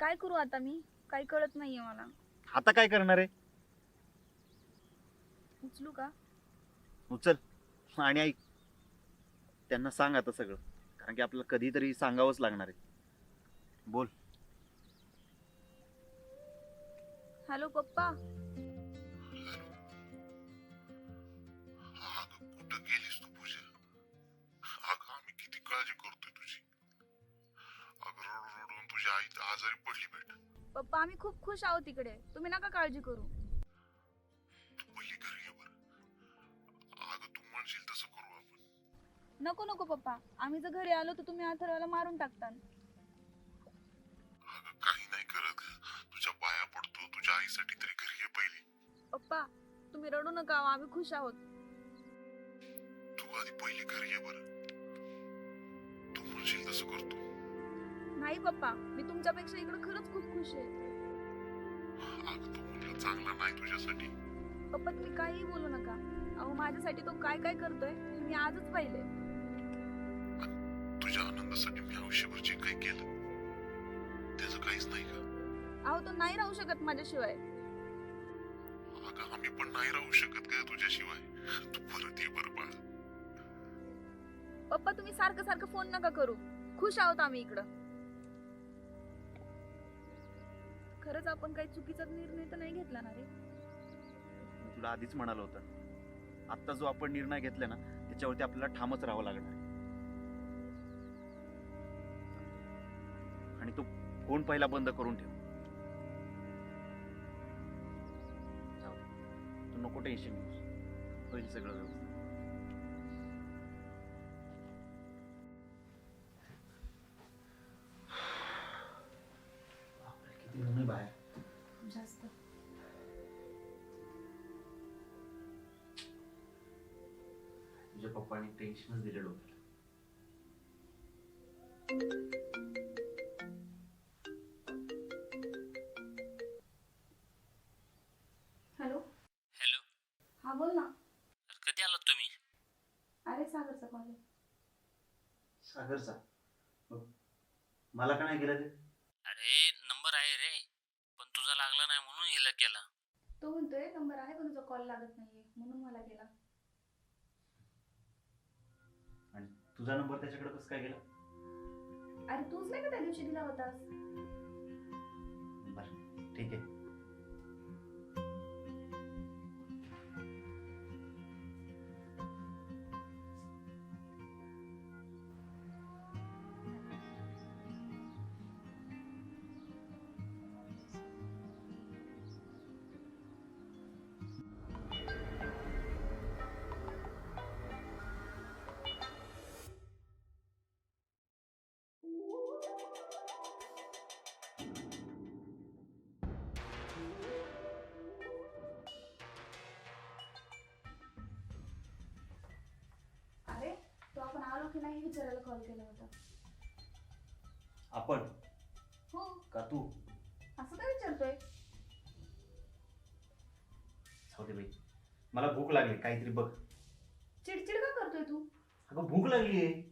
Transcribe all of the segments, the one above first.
काय करू आता मी? काही कळत नाहीये मला. आता काय करणार आहे? उचलू का? उचल. आणि ऐक. त्यांना सांग आता सगळं. कारण की आपल्याला कधीतरी सांगावंच लागणार आहे. बोल. हॅलो पप्पा. अगं कुठं गेलीस तू पूजा अगं आम्ही किती काळजी करतोय आजारी पडली बेटा पप्पा आम्ही खूप खुश आहोत तिकडे तुम्ही नका काळजी करू. तू पहिली घरी ये बरं. अगं तू म्हणशील तसं करू आपण. नको नको पप्पा. आम्ही जर घरी आलो तर तुम्ही अथर्वाला मारून टाकता अगं काही नाही करत. तुझ्या पाया पडतो. तुझ्या आईसाठी तरी घरी ये पहिली. पप्पा तुम्ही रडू नका अहो, आम्ही खुश आहोत. तू आधी पहिली घरी ये बरं. तू म्हणशील तसं करतो. नाही पप्पा मी तुमच्यापेक्षा इकडे खरंच खूप खुश आहे. अगं तो मुलगा चांगला नाही तुझ्यासाठी. पप्पा तुम्ही काहीही बोलू नका. अहो माझ्यासाठी तो काय काय करतोय हे मी आजच पाहिले. तुझ्या आनंदासाठी मी आयुष्यभर जे काही केलं त्याचं काहीच नाही का? अहो तो नाही राहू शकत माझ्याशिवाय. अगं आम्ही पण नाही राहू शकत का तुझ्याशिवाय. तू परत ये बरं बाळा. पप्पा तुम्ही सारखं सारखं फोन नका करू. खुश आहोत आम्ही इकडं. खरंच आपण काही चुकीचा निर्णय तर नाही घेतला ना रे? मी तुला आधीच म्हणालो होतं. आत्ता जो आपण निर्णय घेतला ना त्याच्यावरती आपल्याला ठामच राहावं लागणार आहे. आणि तो फोन पहिला बंद करून ठेव? जाऊ दे. तू नको टेन्शन घेऊस. होईल सगळं व्यवस्थित. तुझ्या पप्पाने टेन्शनच दिलं डोक्याला. हॅलो? हॅलो? हा बोल ना. अरे कधी आलात तुम्ही? अरे सागरचा कॉल आहे. सागरचा? मग मला का नाही गेलं ते? अरे नंबर आहे रे. पण तुझा लागला नाही म्हणून हिला केला. तो म्हणतोय नंबर आहे पण तुझा कॉल लागत नाहीये. म्हणून मला गेला. तुझा नंबर त्याच्याकडे कसं काय गेला? अरे तूच नाही का त्या दिवशी दिला होतास? बरं ठीक आहे. की नाही विचारायला कॉल केला होता. आपण? हो. का तू? असं काय विचारतोय? जाऊ दे बाई. मला भूक लागली काहीतरी बघ. चिडचिड का करतोय तू? अगं भूक लागली आहे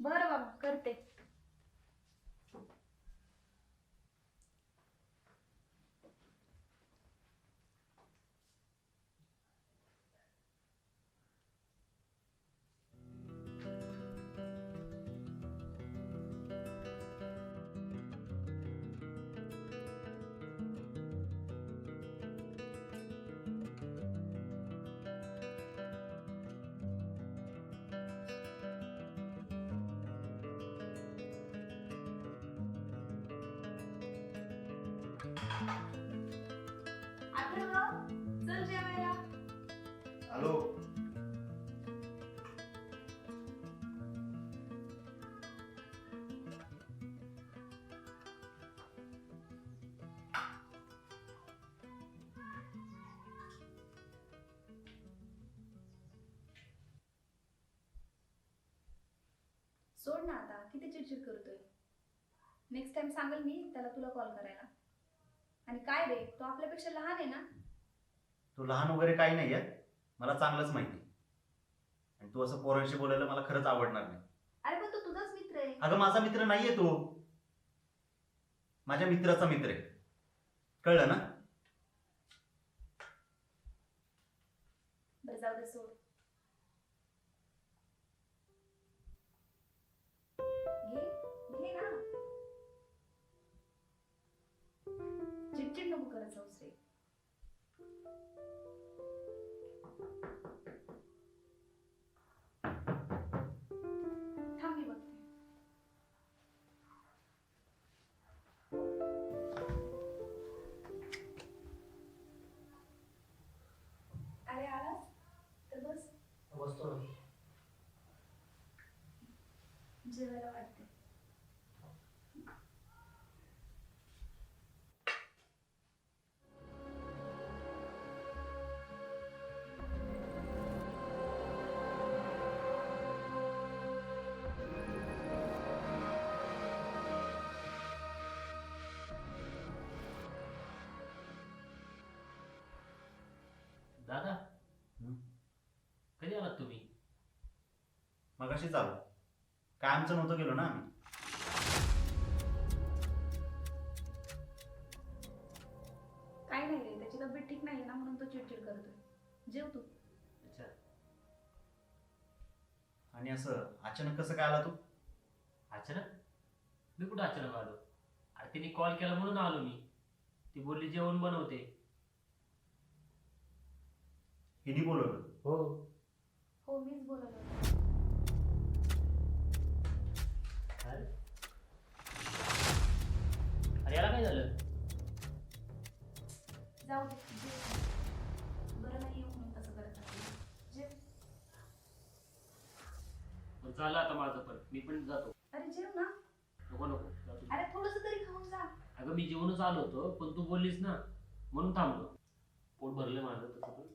बरं बाबा करते. सोड ना आता. किती चिडचिड करतोय? नेक्स्ट टाइम सांगेल मी त्याला तुला कॉल करायला. आणि काय रे तो आपल्यापेक्षा लहान आहे ना? तू लहान वगैरे काही नाही आहे. मला चांगलंच माहिती आणि तू असं पोरांशी बोलायला मला खरंच आवडणार नाही. अरे पण तो तुझाच मित्र आहे. अगं माझा मित्र नाहीये तो. माझ्या मित्राचा मित्र आहे. कळलं ना? चिडचिड नको करत जाऊस रे थांब मी बघते. अरे आलास? तर बस. बसतो ना. जेवायला वाटते दादा? कधी आलात तुम्ही? मग अशी चालू काय आमचं नव्हतं गेलो ना आम्ही. काय नाही रे त्याची तब्येत ठीक नाहीये ना म्हणून तो चिडचिड करतोय जेव तू. अच्छा. आणि असं अचानक कसं काय आला तू? अचानक? मी कुठं अचानक आलो? अरे तिने कॉल केला म्हणून आलो मी. ती बोलली जेवण बनवते. हिनी बोलवलं. हो. हो मीच बोलत होते अरे. अरे याला काय झालं? जाऊ दे जेव बरं नाही येऊ म्हणून तसं करत असेल मग झालं आता माझं पण. मी पण जातो. अरे जेव ना. नको नको. जातो अरे थोडस तरी खाऊन जा. अगं मी जेवणच आलो होतो पण तू बोललीस ना म्हणून थांबलो. पोट भरलं माझं तसं पण.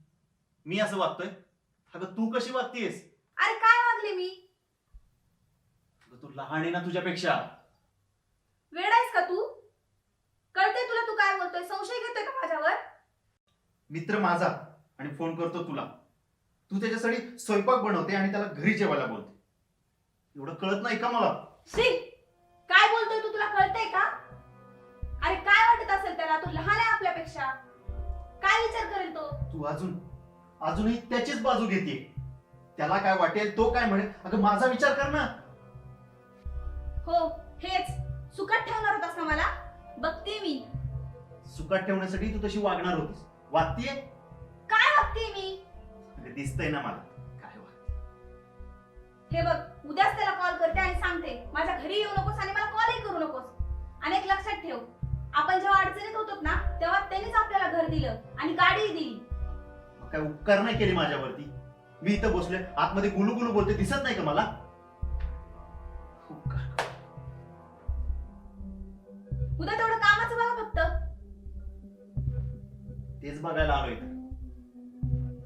मी असं वागतोय? अगं तू कशी वागतेस? अरे काय वागले मी? अगं, तू लहान आहे ना तुझ्यापेक्षा. वेळ आहेस का तू? कळतंय तुला तू काय बोलतोय? संशय घेतोय का माझ्यावर? मित्र माझा आणि फोन करतो तुला. तू त्याच्यासाठी स्वयंपाक बनवते आणि त्याला घरी जेवायला बोलते. एवढं कळत नाही का मला? शी! काय बोलतोय तू? तुला कळतंय का? अरे काय वाटत असेल त्याला? तू लहान आहे आपल्यापेक्षा. काय विचार करेल तो? तू अजून अजूनही त्याचीच बाजू घेते. त्याला काय वाटेल तो काय म्हणेल? अगं माझा विचार कर ना. हो हेच. सुखात ठेवणार होतास ना मला? बघते मी. सुखात ठेवण्यासाठी तू तशी वागणार होतीस. वागतीये? काय बघते मी? अगं, दिसतंय ना मला. काय वागते हे बघ उद्याच त्याला कॉल करते आणि सांगते. माझ्या घरी येऊ नकोस आणि मला कॉलही करू नकोस. आणि एक लक्षात ठेव. आपण जेव्हा अडचणीत होतो ना तेव्हा त्यांनीच आपल्याला घर दिलं आणि गाडीही दिली. काय उपकार नाही केले माझ्यावरती? मी इथं बसलोय आतमध्ये गुलू गुलू बोलते दिसत नाही का मला. उद्या तेवढं कामाचं बघा फक्त. तेच बघायला आलोय इथं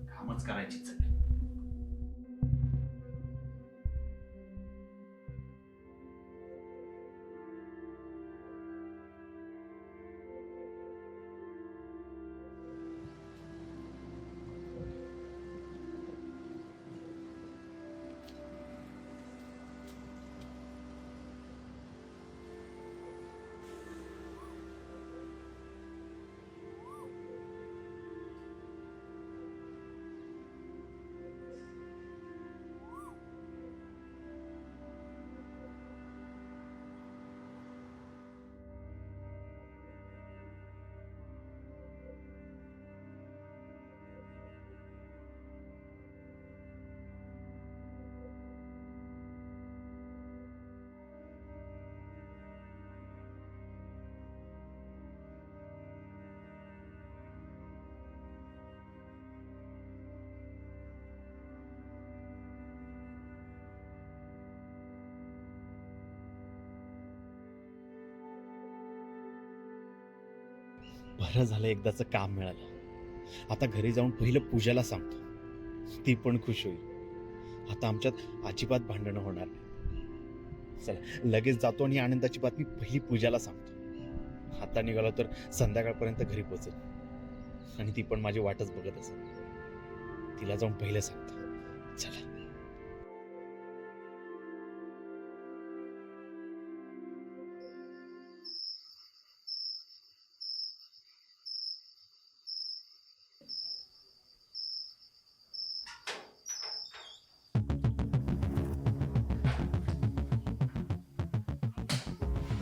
कामच करायची बरं झालं एकदाचं काम मिळालं. आता घरी जाऊन पहिलं पूजाला सांगतो. ती पण खुश होईल. आता आमच्यात अजिबात भांडणं होणार नाही. चला लगेच जातो आणि आनंदाची बातमी पहिली पूजाला सांगतो. आता निघालो तर संध्याकाळपर्यंत घरी पोचेल. आणि ती पण माझी वाटच बघत असेल. तिला जाऊन पहिलं सांगतो. चला.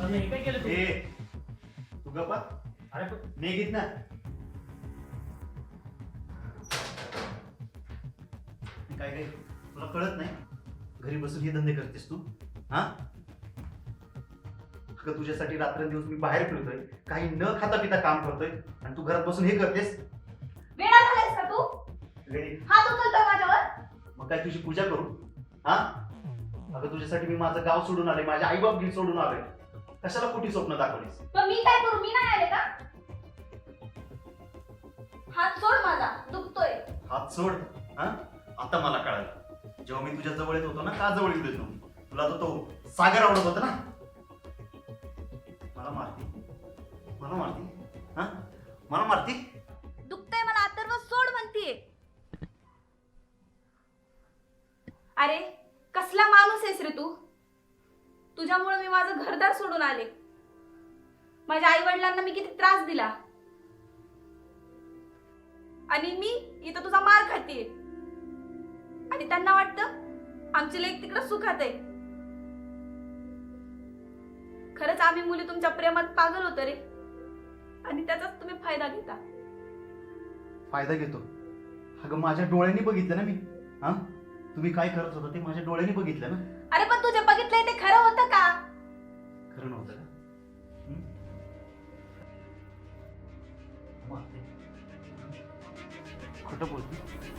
अरे हे काय केलं तू. ए तू गप्पा अरे पण- निघित ना काय काय तुला कळत नाही? घरी बसून हे धंदे करतेस तू? हा? अगं तुझ्यासाठी रात्रंदिवस मी बाहेर फिरतोय. काही न खाता पिता काम करतोय. आणि तू घरात बसून हे करतेस? वेळा झालायस का तू? घरी. हात उचलतोय माझ्यावर? मग काय तुझी पूजा करू? हा? अगं तुझ्यासाठी मी माझं गाव सोडून आले माझे आई बाप सोडून आलोय. कशाला कुठे स्वप्न दाखवलीस? मग मी काय करू? मी नाही आले का? हात सोड माझा. दुखतोय. हात सोड हा? आता मला कळालं. जेव्हा मी तुझ्या जवळ येत होतो ना का जवळ येत होतो? तुला तर तो सागर आवडत होता ना? मला मारती. मला मारती. हा? मला मारती? दुखतंय मला. अथर्व सोड म्हणतीये. अरे कसला माणूस आहेस रे तू तिच्यामुळे मी माझं घरदार सोडून आले. माझ्या आई वडिलांना मी किती त्रास दिला. आणि मी इथं तुझा मार खाते आणि त्यांना वाटतं आमची लेख तिकडं सुखात आहे. खरंच आम्ही मुली तुमच्या प्रेमात पागल होतो रे. आणि त्याचाच तुम्ही फायदा घेता. फायदा घेतो. अगं माझ्या डोळ्यांनी बघितलं ना मी? हा? तुम्ही काय करत होता ते माझ्या डोळ्यांनी बघितलं ना? अरे पण तुझे बघितलंय ते खरं होतं का खरं नव्हतं का हं? मारते. खोटं बोलतो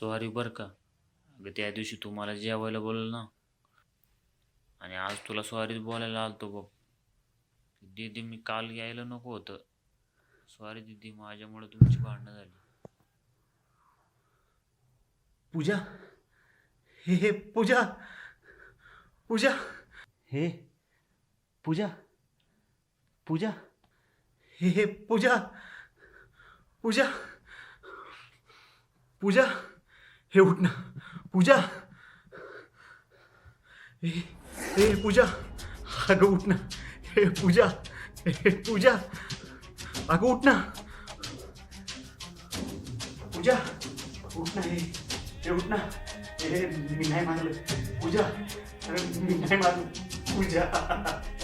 सॉरी बरं का? अगं त्या दिवशी तू मला जेवायला बोलल ना. आणि आज तुला सॉरीच बोलायला आलतो बघ. दीदी मी काल यायला नको होतं. सॉरी दीदी माझ्यामुळे तुमची भांडणं झाली. पूजा? हे हे पूजा? पूजा? हे पूजा? पूजा? हे हे पूजा? पूजा? पूजा? हे उठ ना. पूजा. हे हे पूजा. अगं उठ ना. हे पूजा. हे पूजा. अगं उठ ना. पूजा. उठ ना हे. हे उठ ना. हे मी नाही मागलं. पूजा. अरे मी नाही मागलं. पूजा.